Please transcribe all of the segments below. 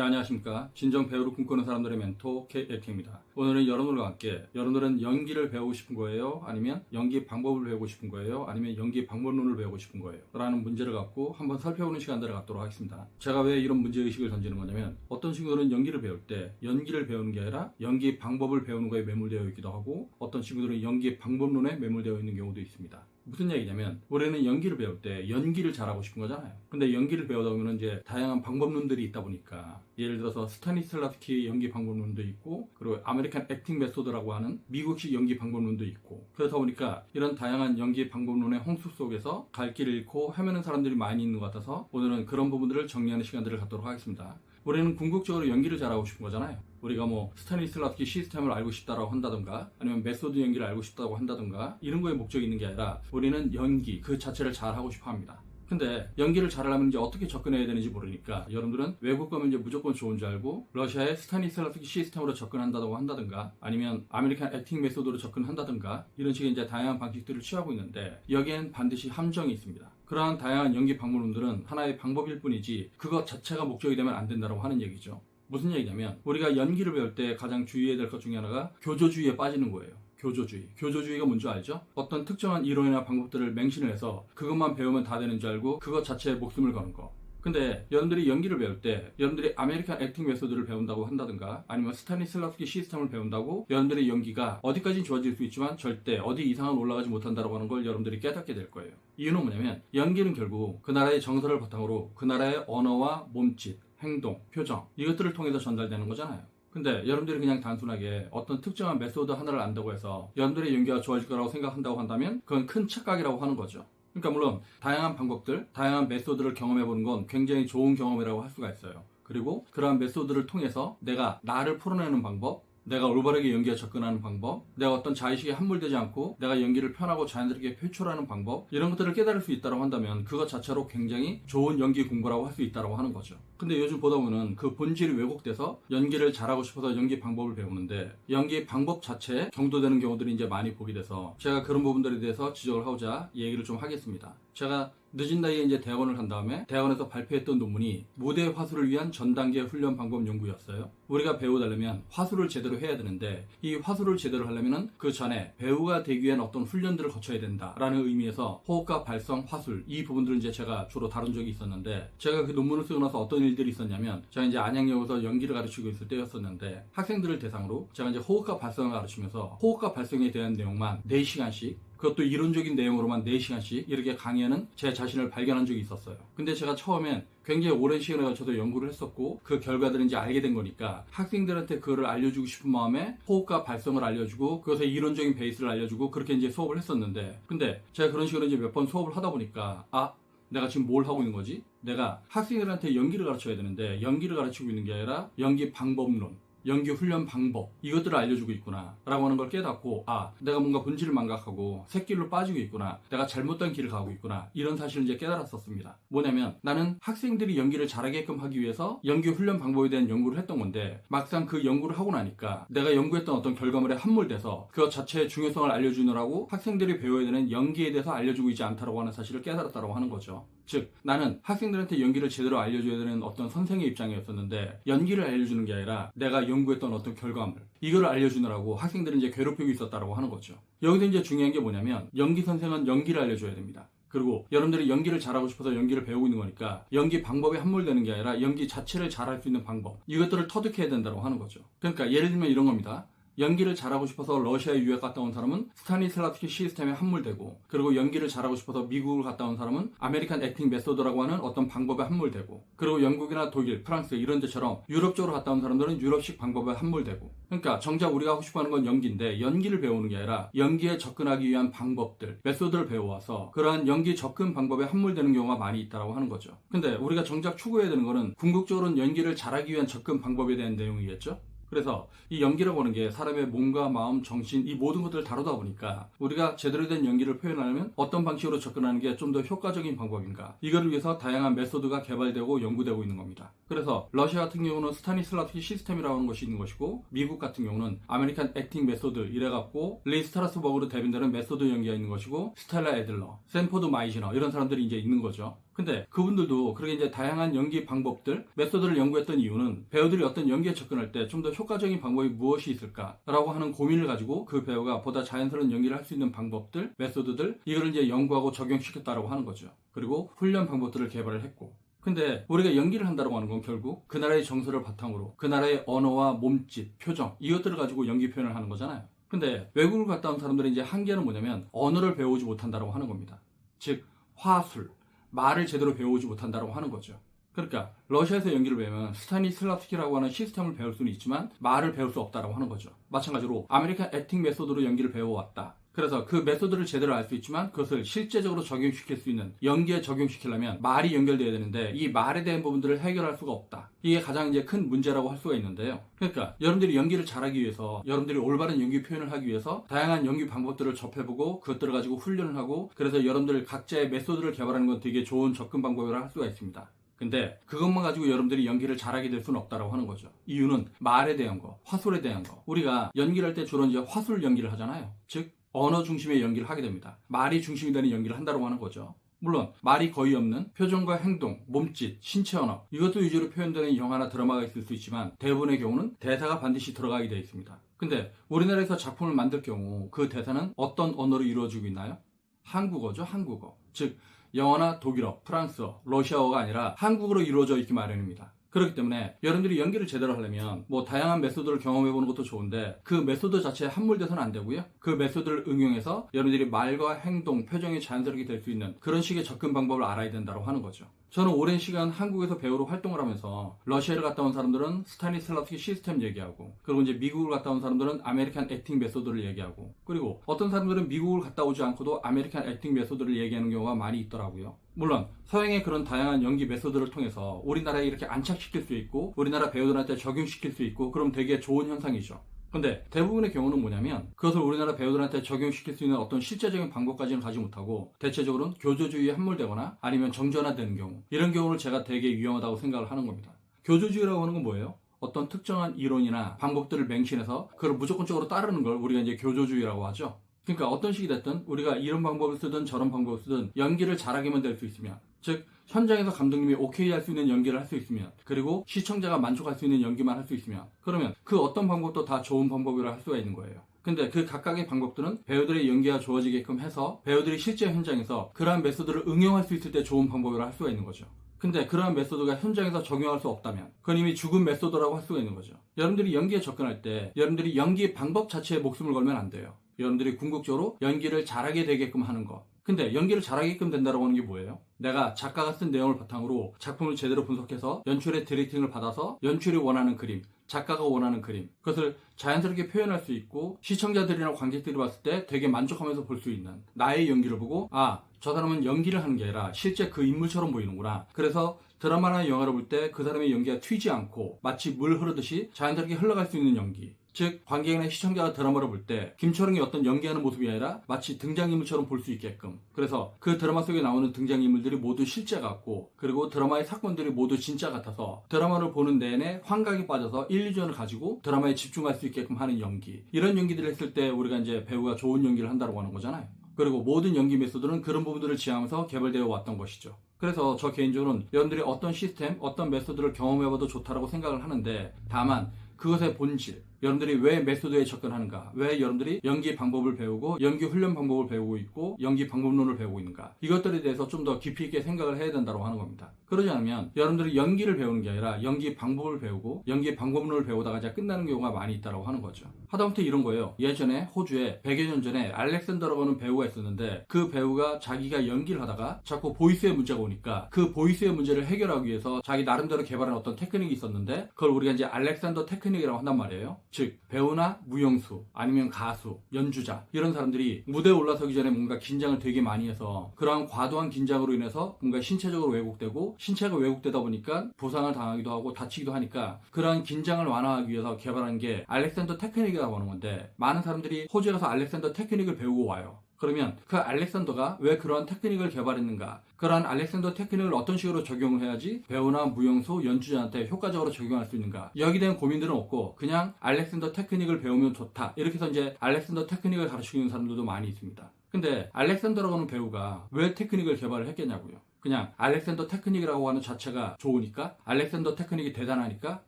네, 안녕하십니까. 진정 배우를 꿈꾸는 사람들의 멘토 K에키입니다. 오늘은 여러분들과 함께 여러분들은 연기를 배우고 싶은 거예요? 아니면 연기 방법을 배우고 싶은 거예요? 아니면 연기 방법론을 배우고 싶은 거예요? 라는 문제를 갖고 한번 살펴보는 시간들을 갖도록 하겠습니다. 제가 왜 이런 문제의식을 던지는 거냐면 어떤 친구들은 연기를 배울 때 연기를 배우는 게 아니라 연기 방법을 배우는 거에 매몰되어 있기도 하고 어떤 친구들은 연기 방법론에 매몰되어 있는 경우도 있습니다. 무슨 얘기냐면 우리는 연기를 배울 때 연기를 잘하고 싶은 거잖아요. 근데 연기를 배우다 보면 이제 다양한 방법론들이 있다 보니까 예를 들어서 스타니슬라스키 연기 방법론도 있고 그리고 아메리칸 액팅 메소드라고 하는 미국식 연기 방법론도 있고 그렇다 보니까 이런 다양한 연기 방법론의 홍수 속에서 갈 길을 잃고 헤매는 사람들이 많이 있는 것 같아서 오늘은 그런 부분들을 정리하는 시간들을 갖도록 하겠습니다. 우리는 궁극적으로 연기를 잘하고 싶은 거잖아요. 우리가 뭐 스타니슬라스키 시스템을 알고 싶다라고 한다던가 아니면 메소드 연기를 알고 싶다고 한다던가 이런 거에 목적이 있는 게 아니라 우리는 연기 그 자체를 잘 하고 싶어 합니다. 근데 연기를 잘하려면 이제 어떻게 접근해야 되는지 모르니까 여러분들은 외국 가면 이제 무조건 좋은 줄 알고 러시아의 스타니슬라스키 시스템으로 접근한다고 한다든가 아니면 아메리칸 액팅 메소드로 접근한다든가 이런 식의 이제 다양한 방식들을 취하고 있는데 여기엔 반드시 함정이 있습니다. 그러한 다양한 연기 방법론들은 하나의 방법일 뿐이지 그것 자체가 목적이 되면 안 된다고 하는 얘기죠. 무슨 얘기냐면 우리가 연기를 배울 때 가장 주의해야 될 것 중에 하나가 교조주의에 빠지는 거예요. 교조주의. 교조주의가 뭔지 알죠? 어떤 특정한 이론이나 방법들을 맹신을 해서 그것만 배우면 다 되는 줄 알고 그것 자체에 목숨을 거는 거. 근데 여러분들이 연기를 배울 때 여러분들이 아메리칸 액팅 메소드를 배운다고 한다든가 아니면 스타니슬라스키 시스템을 배운다고 여러분들의 연기가 어디까지 좋아질 수 있지만 절대 어디 이상은 올라가지 못한다고 하는 걸 여러분들이 깨닫게 될 거예요. 이유는 뭐냐면 연기는 결국 그 나라의 정서를 바탕으로 그 나라의 언어와 몸짓, 행동, 표정 이것들을 통해서 전달되는 거잖아요. 근데 여러분들이 그냥 단순하게 어떤 특정한 메소드 하나를 안다고 해서 여러분들의 연기가 좋아질 거라고 생각한다고 한다면 그건 큰 착각이라고 하는 거죠. 그러니까 물론 다양한 방법들, 다양한 메소드를 경험해 보는 건 굉장히 좋은 경험이라고 할 수가 있어요. 그리고 그러한 메소드를 통해서 내가 나를 풀어내는 방법, 내가 올바르게 연기에 접근하는 방법, 내가 어떤 자의식에 함몰되지 않고 내가 연기를 편하고 자연스럽게 표출하는 방법 이런 것들을 깨달을 수 있다고 한다면 그것 자체로 굉장히 좋은 연기 공부라고 할 수 있다고 하는 거죠. 근데 요즘 보다 보면 그 본질이 왜곡돼서 연기를 잘하고 싶어서 연기 방법을 배우는데 연기 방법 자체에 경도되는 경우들이 이제 많이 보게 돼서 제가 그런 부분들에 대해서 지적을 하고자 얘기를 좀 하겠습니다. 제가 늦은 나이에 이제 대학원을 간 다음에 대학원에서 발표했던 논문이 무대 화술을 위한 전 단계 훈련 방법 연구였어요. 우리가 배우려면 화술을 제대로 해야 되는데 이 화술을 제대로 하려면은 그 전에 배우가 되기 위한 어떤 훈련들을 거쳐야 된다라는 의미에서 호흡과 발성, 화술 이 부분들을 이제 제가 주로 다룬 적이 있었는데 제가 그 논문을 쓰고 나서 어떤 일들이 있었냐면 제가 이제 안양역에서 연기를 가르치고 있을 때였었는데 학생들을 대상으로 제가 이제 호흡과 발성을 가르치면서 호흡과 발성에 대한 내용만 4시간씩 그것도 이론적인 내용으로만 4시간씩 이렇게 강의하는 제 자신을 발견한 적이 있었어요. 근데 제가 처음엔 굉장히 오랜 시간에 걸쳐서 연구를 했었고 그 결과들을 이제 알게 된 거니까 학생들한테 그거를 알려주고 싶은 마음에 호흡과 발성을 알려주고 그것의 이론적인 베이스를 알려주고 그렇게 이제 수업을 했었는데 근데 제가 그런 식으로 이제 몇 번 수업을 하다 보니까 아 내가 지금 뭘 하고 있는 거지? 내가 학생들한테 연기를 가르쳐야 되는데 연기를 가르치고 있는 게 아니라 연기 방법론 연기 훈련 방법 이것들을 알려주고 있구나. 라고 하는 걸 깨닫고 아 내가 뭔가 본질을 망각하고 새길로 빠지고 있구나. 내가 잘못된 길을 가고 있구나. 이런 사실을 이제 깨달았었습니다. 뭐냐면 나는 학생들이 연기를 잘하게끔 하기 위해서 연기 훈련 방법에 대한 연구를 했던 건데 막상 그 연구를 하고 나니까 내가 연구했던 어떤 결과물에 함몰돼서 그것 자체의 중요성을 알려주느라고 학생들이 배워야 되는 연기에 대해서 알려주고 있지 않다라고 하는 사실을 깨달았다고 하는 거죠. 즉 나는 학생들한테 연기를 제대로 알려줘야 되는 어떤 선생의 입장이었었는데 연기를 알려주는 게 아니라 내가 연구했던 어떤 결과물 이거를 알려주느라고 학생들은 이제 괴롭히고 있었다라고 하는 거죠. 여기서 이제 중요한 게 뭐냐면 연기 선생은 연기를 알려줘야 됩니다. 그리고 여러분들이 연기를 잘하고 싶어서 연기를 배우고 있는 거니까 연기 방법에 함몰되는 게 아니라 연기 자체를 잘할 수 있는 방법 이것들을 터득해야 된다고 하는 거죠. 그러니까 예를 들면 이런 겁니다. 연기를 잘하고 싶어서 러시아에 유학 갔다 온 사람은 스타니슬라스키 시스템에 함몰되고 그리고 연기를 잘하고 싶어서 미국을 갔다 온 사람은 아메리칸 액팅 메소드라고 하는 어떤 방법에 함몰되고 그리고 영국이나 독일, 프랑스 이런 데처럼 유럽 쪽으로 갔다 온 사람들은 유럽식 방법에 함몰되고 그러니까 정작 우리가 하고 싶어 하는 건 연기인데 연기를 배우는 게 아니라 연기에 접근하기 위한 방법들, 메소드를 배워와서 그러한 연기 접근 방법에 함몰되는 경우가 많이 있다고 하는 거죠. 근데 우리가 정작 추구해야 되는 거는 궁극적으로는 연기를 잘하기 위한 접근 방법에 대한 내용이겠죠? 그래서 이 연기라고 하는 게 사람의 몸과 마음, 정신 이 모든 것들을 다루다 보니까 우리가 제대로 된 연기를 표현하려면 어떤 방식으로 접근하는 게 좀 더 효과적인 방법인가 이거를 위해서 다양한 메소드가 개발되고 연구되고 있는 겁니다. 그래서 러시아 같은 경우는 스타니슬라스키 시스템이라고 하는 것이 있는 것이고 미국 같은 경우는 아메리칸 액팅 메소드 이래갖고 리 스트라스버그로 대변되는 메소드 연기가 있는 것이고 스텔라 에들러, 샌포드 마이시너 이런 사람들이 이제 있는 거죠. 근데 그분들도 그렇게 이제 다양한 연기 방법들, 메소드를 연구했던 이유는 배우들이 어떤 연기에 접근할 때 좀더 효과적인 방법이 무엇이 있을까라고 하는 고민을 가지고 그 배우가 보다 자연스러운 연기를 할 수 있는 방법들, 메소드들 이걸 이제 연구하고 적용시켰다라고 하는 거죠. 그리고 훈련 방법들을 개발을 했고 근데 우리가 연기를 한다고 하는 건 결국 그 나라의 정서를 바탕으로 그 나라의 언어와 몸짓, 표정 이것들을 가지고 연기 표현을 하는 거잖아요. 근데 외국을 갔다 온 사람들의 이제 한계는 뭐냐면 언어를 배우지 못한다고 하는 겁니다. 즉 화술, 말을 제대로 배우지 못한다고 하는 거죠. 그러니까 러시아에서 연기를 배우면 스타니슬랍스키라고 하는 시스템을 배울 수는 있지만 말을 배울 수 없다고 하는 거죠. 마찬가지로 아메리칸 액팅 메소드로 연기를 배워왔다. 그래서 그 메소드를 제대로 알 수 있지만 그것을 실제적으로 적용시킬 수 있는 연기에 적용시키려면 말이 연결돼야 되는데 이 말에 대한 부분들을 해결할 수가 없다. 이게 가장 이제 큰 문제라고 할 수가 있는데요. 그러니까 여러분들이 연기를 잘하기 위해서 여러분들이 올바른 연기 표현을 하기 위해서 다양한 연기 방법들을 접해보고 그것들을 가지고 훈련을 하고 그래서 여러분들 각자의 메소드를 개발하는 건 되게 좋은 접근 방법이라 할 수가 있습니다. 근데 그것만 가지고 여러분들이 연기를 잘하게 될 수는 없다고 하는 거죠. 이유는 말에 대한 거, 화술에 대한 거. 우리가 연기를 할 때 주로 이제 화술 연기를 하잖아요. 즉 언어 중심의 연기를 하게 됩니다. 말이 중심이 되는 연기를 한다고 하는 거죠. 물론 말이 거의 없는 표정과 행동, 몸짓, 신체 언어 이것도 위주로 표현되는 영화나 드라마가 있을 수 있지만 대부분의 경우는 대사가 반드시 들어가게 되어 있습니다. 근데 우리나라에서 작품을 만들 경우 그 대사는 어떤 언어로 이루어지고 있나요? 한국어죠, 한국어. 즉 영어나 독일어, 프랑스어, 러시아어가 아니라 한국어로 이루어져 있기 마련입니다. 그렇기 때문에 여러분들이 연기를 제대로 하려면 뭐 다양한 메소드를 경험해 보는 것도 좋은데 그 메소드 자체에 함몰돼서는 안 되고요. 그 메소드를 응용해서 여러분들이 말과 행동, 표정이 자연스럽게 될 수 있는 그런 식의 접근 방법을 알아야 된다고 하는 거죠. 저는 오랜 시간 한국에서 배우로 활동을 하면서 러시아를 갔다 온 사람들은 스타니슬라스키 시스템 얘기하고 그리고 이제 미국을 갔다 온 사람들은 아메리칸 액팅 메소드를 얘기하고 그리고 어떤 사람들은 미국을 갔다 오지 않고도 아메리칸 액팅 메소드를 얘기하는 경우가 많이 있더라고요. 물론 서양의 그런 다양한 연기 메소드를 통해서 우리나라에 이렇게 안착시킬 수 있고 우리나라 배우들한테 적용시킬 수 있고 그럼 되게 좋은 현상이죠. 근데 대부분의 경우는 뭐냐면 그것을 우리나라 배우들한테 적용시킬 수 있는 어떤 실제적인 방법까지는 가지 못하고 대체적으로는 교조주의에 함몰되거나 아니면 정전화되는 경우 이런 경우를 제가 되게 위험하다고 생각을 하는 겁니다. 교조주의라고 하는 건 뭐예요? 어떤 특정한 이론이나 방법들을 맹신해서 그걸 무조건적으로 따르는 걸 우리가 이제 교조주의라고 하죠. 그러니까 어떤 식이 됐든 우리가 이런 방법을 쓰든 저런 방법을 쓰든 연기를 잘하게만 될 수 있으면 즉 현장에서 감독님이 오케이 할 수 있는 연기를 할 수 있으면 그리고 시청자가 만족할 수 있는 연기만 할 수 있으면 그러면 그 어떤 방법도 다 좋은 방법이라 할 수가 있는 거예요. 근데 그 각각의 방법들은 배우들의 연기가 좋아지게끔 해서 배우들이 실제 현장에서 그러한 메소드를 응용할 수 있을 때 좋은 방법이라 할 수가 있는 거죠. 근데 그러한 메소드가 현장에서 적용할 수 없다면 그건 이미 죽은 메소드라고 할 수가 있는 거죠. 여러분들이 연기에 접근할 때 여러분들이 연기 방법 자체에 목숨을 걸면 안 돼요. 여러분들이 궁극적으로 연기를 잘하게 되게끔 하는 것. 근데 연기를 잘하게끔 된다고 하는 게 뭐예요? 내가 작가가 쓴 내용을 바탕으로 작품을 제대로 분석해서 연출의 디렉팅을 받아서 연출이 원하는 그림, 작가가 원하는 그림, 그것을 자연스럽게 표현할 수 있고 시청자들이나 관객들이 봤을 때 되게 만족하면서 볼 수 있는 나의 연기를 보고 아, 저 사람은 연기를 하는 게 아니라 실제 그 인물처럼 보이는구나. 그래서 드라마나 영화를 볼 때 그 사람의 연기가 튀지 않고 마치 물 흐르듯이 자연스럽게 흘러갈 수 있는 연기. 즉 관객이나 시청자가 드라마를 볼 때 김철웅이 어떤 연기하는 모습이 아니라 마치 등장인물처럼 볼 수 있게끔. 그래서 그 드라마 속에 나오는 등장인물들이 모두 실제 같고 그리고 드라마의 사건들이 모두 진짜 같아서 드라마를 보는 내내 환각에 빠져서 일리전을 가지고 드라마에 집중할 수 있게끔 하는 연기. 이런 연기들을 했을 때 우리가 이제 배우가 좋은 연기를 한다고 하는 거잖아요. 그리고 모든 연기 메소드는 그런 부분들을 지향하면서 개발되어 왔던 것이죠. 그래서 저 개인적으로는 여러분들이 어떤 시스템, 어떤 메소드를 경험해봐도 좋다라고 생각을 하는데 다만 그것의 본질, 여러분들이 왜 메소드에 접근하는가? 왜 여러분들이 연기 방법을 배우고 연기 훈련 방법을 배우고 있고 연기 방법론을 배우고 있는가? 이것들에 대해서 좀 더 깊이 있게 생각을 해야 된다고 하는 겁니다. 그러지 않으면 여러분들이 연기를 배우는 게 아니라 연기 방법을 배우고 연기 방법론을 배우다가 이제 끝나는 경우가 많이 있다고 하는 거죠. 하다못해 이런 거예요. 예전에 호주에 100여 년 전에 알렉산더라고 하는 배우가 있었는데 그 배우가 자기가 연기를 하다가 자꾸 보이스의 문제가 오니까 그 보이스의 문제를 해결하기 위해서 자기 나름대로 개발한 어떤 테크닉이 있었는데 그걸 우리가 이제 알렉산더 테크닉이라고 한단 말이에요. 즉 배우나 무용수 아니면 가수 연주자 이런 사람들이 무대에 올라서기 전에 뭔가 긴장을 되게 많이 해서 그러한 과도한 긴장으로 인해서 뭔가 신체적으로 왜곡되고 신체가 왜곡되다 보니까 부상을 당하기도 하고 다치기도 하니까 그러한 긴장을 완화하기 위해서 개발한 게 알렉산더 테크닉이라고 하는 건데 많은 사람들이 호주에 가서 알렉산더 테크닉을 배우고 와요. 그러면 그 알렉산더가 왜 그러한 테크닉을 개발했는가? 그러한 알렉산더 테크닉을 어떤 식으로 적용을 해야지 배우나 무용수, 연주자한테 효과적으로 적용할 수 있는가? 여기에 대한 고민들은 없고 그냥 알렉산더 테크닉을 배우면 좋다. 이렇게 해서 이제 알렉산더 테크닉을 가르치는 사람들도 많이 있습니다. 근데 알렉산더라고 하는 배우가 왜 테크닉을 개발을 했겠냐고요. 그냥 알렉산더 테크닉이라고 하는 자체가 좋으니까 알렉산더 테크닉이 대단하니까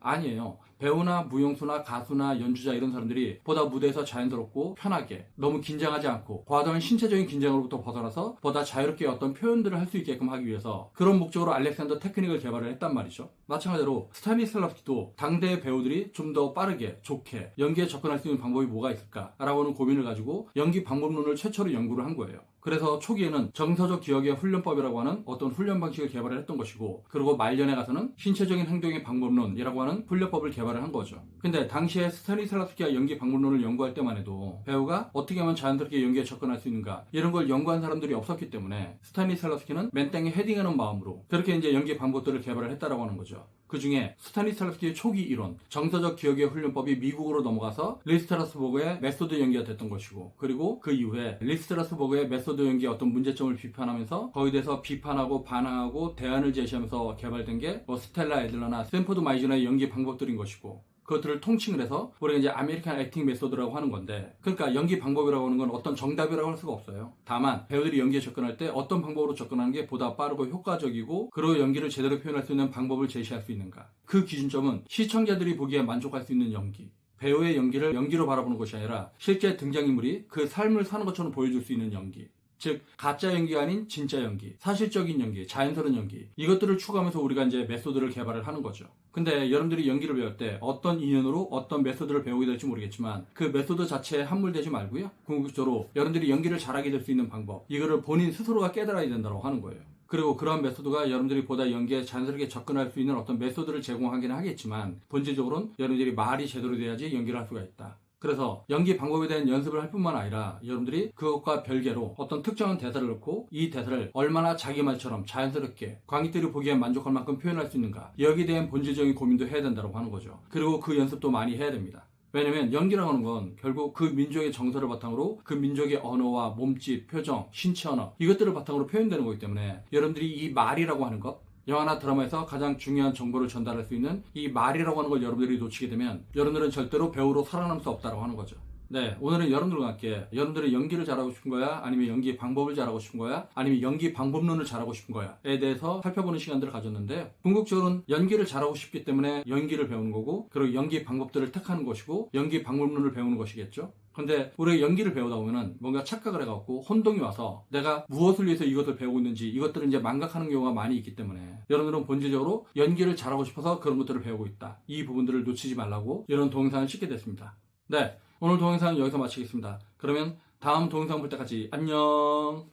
아니에요. 배우나 무용수나 가수나 연주자 이런 사람들이 보다 무대에서 자연스럽고 편하게 너무 긴장하지 않고 과도한 신체적인 긴장으로부터 벗어나서 보다 자유롭게 어떤 표현들을 할 수 있게끔 하기 위해서 그런 목적으로 알렉산더 테크닉을 개발을 했단 말이죠. 마찬가지로 스타니슬라스키도 당대의 배우들이 좀 더 빠르게 좋게 연기에 접근할 수 있는 방법이 뭐가 있을까라고 하는 고민을 가지고 연기 방법론을 최초로 연구를 한 거예요. 그래서 초기에는 정서적 기억의 훈련법이라고 하는 어떤 훈련 방식을 개발을 했던 것이고 그리고 말년에 가서는 신체적인 행동의 방법론이라고 하는 훈련법을 개발 을한 거죠. 근데 당시에 스타니슬라스키가 연기 방법론을 연구할 때만 해도 배우가 어떻게 하면 자연스럽게 연기에 접근할 수 있는가 이런 걸 연구한 사람들이 없었기 때문에 스타니슬라스키는 맨땅에 헤딩하는 마음으로 그렇게 이제 연기 방법들을 개발을 했다라고 하는 거죠. 그 중에 스타니슬라스키의 초기 이론, 정서적 기억의 훈련법이 미국으로 넘어가서 리스트라스버그의 메소드 연기가 됐던 것이고, 그리고 그 이후에 리스트라스버그의 메소드 연기의 어떤 문제점을 비판하면서 거기에 대해서 비판하고 반항하고 대안을 제시하면서 개발된 게 뭐 스텔라 에들러나 스탠포드 마이즈너의 연기 방법들인 것이고, 그것들을 통칭을 해서 우리가 이제 아메리칸 액팅 메소드라고 하는 건데 그러니까 연기 방법이라고 하는 건 어떤 정답이라고 할 수가 없어요. 다만 배우들이 연기에 접근할 때 어떤 방법으로 접근하는 게 보다 빠르고 효과적이고 그리고 연기를 제대로 표현할 수 있는 방법을 제시할 수 있는가. 그 기준점은 시청자들이 보기에 만족할 수 있는 연기. 배우의 연기를 연기로 바라보는 것이 아니라 실제 등장인물이 그 삶을 사는 것처럼 보여줄 수 있는 연기. 즉 가짜 연기가 아닌 진짜 연기, 사실적인 연기, 자연스러운 연기 이것들을 추구하면서 우리가 이제 메소드를 개발을 하는 거죠. 근데 여러분들이 연기를 배울 때 어떤 인연으로 어떤 메소드를 배우게 될지 모르겠지만 그 메소드 자체에 함몰되지 말고요. 궁극적으로 여러분들이 연기를 잘하게 될 수 있는 방법 이거를 본인 스스로가 깨달아야 된다고 하는 거예요. 그리고 그러한 메소드가 여러분들이 보다 연기에 자연스럽게 접근할 수 있는 어떤 메소드를 제공하기는 하겠지만 본질적으로는 여러분들이 말이 제대로 돼야지 연기를 할 수가 있다. 그래서 연기 방법에 대한 연습을 할 뿐만 아니라 여러분들이 그것과 별개로 어떤 특정한 대사를 넣고 이 대사를 얼마나 자기 말처럼 자연스럽게 관객들이 보기에 만족할 만큼 표현할 수 있는가 여기에 대한 본질적인 고민도 해야 된다고 하는 거죠. 그리고 그 연습도 많이 해야 됩니다. 왜냐면 연기라고 하는 건 결국 그 민족의 정서를 바탕으로 그 민족의 언어와 몸짓, 표정, 신체 언어 이것들을 바탕으로 표현되는 거기 때문에 여러분들이 이 말이라고 하는 것 영화나 드라마에서 가장 중요한 정보를 전달할 수 있는 이 말이라고 하는 걸 여러분들이 놓치게 되면 여러분들은 절대로 배우로 살아남을 수 없다고 하는 거죠. 네, 오늘은 여러분들과 함께 여러분들의 연기를 잘하고 싶은 거야? 아니면 연기 방법을 잘하고 싶은 거야? 아니면 연기 방법론을 잘하고 싶은 거야? 에 대해서 살펴보는 시간들을 가졌는데요. 궁극적으로는 연기를 잘하고 싶기 때문에 연기를 배우는 거고, 그리고 연기 방법들을 택하는 것이고, 연기 방법론을 배우는 것이겠죠? 근데 우리가 연기를 배우다 보면은 뭔가 착각을 해갖고 혼동이 와서 내가 무엇을 위해서 이것을 배우고 있는지 이것들을 이제 망각하는 경우가 많이 있기 때문에 여러분들은 본질적으로 연기를 잘하고 싶어서 그런 것들을 배우고 있다. 이 부분들을 놓치지 말라고 이런 동영상을 찍게 됐습니다. 네. 오늘 동영상은 여기서 마치겠습니다. 그러면 다음 동영상 볼 때까지 안녕!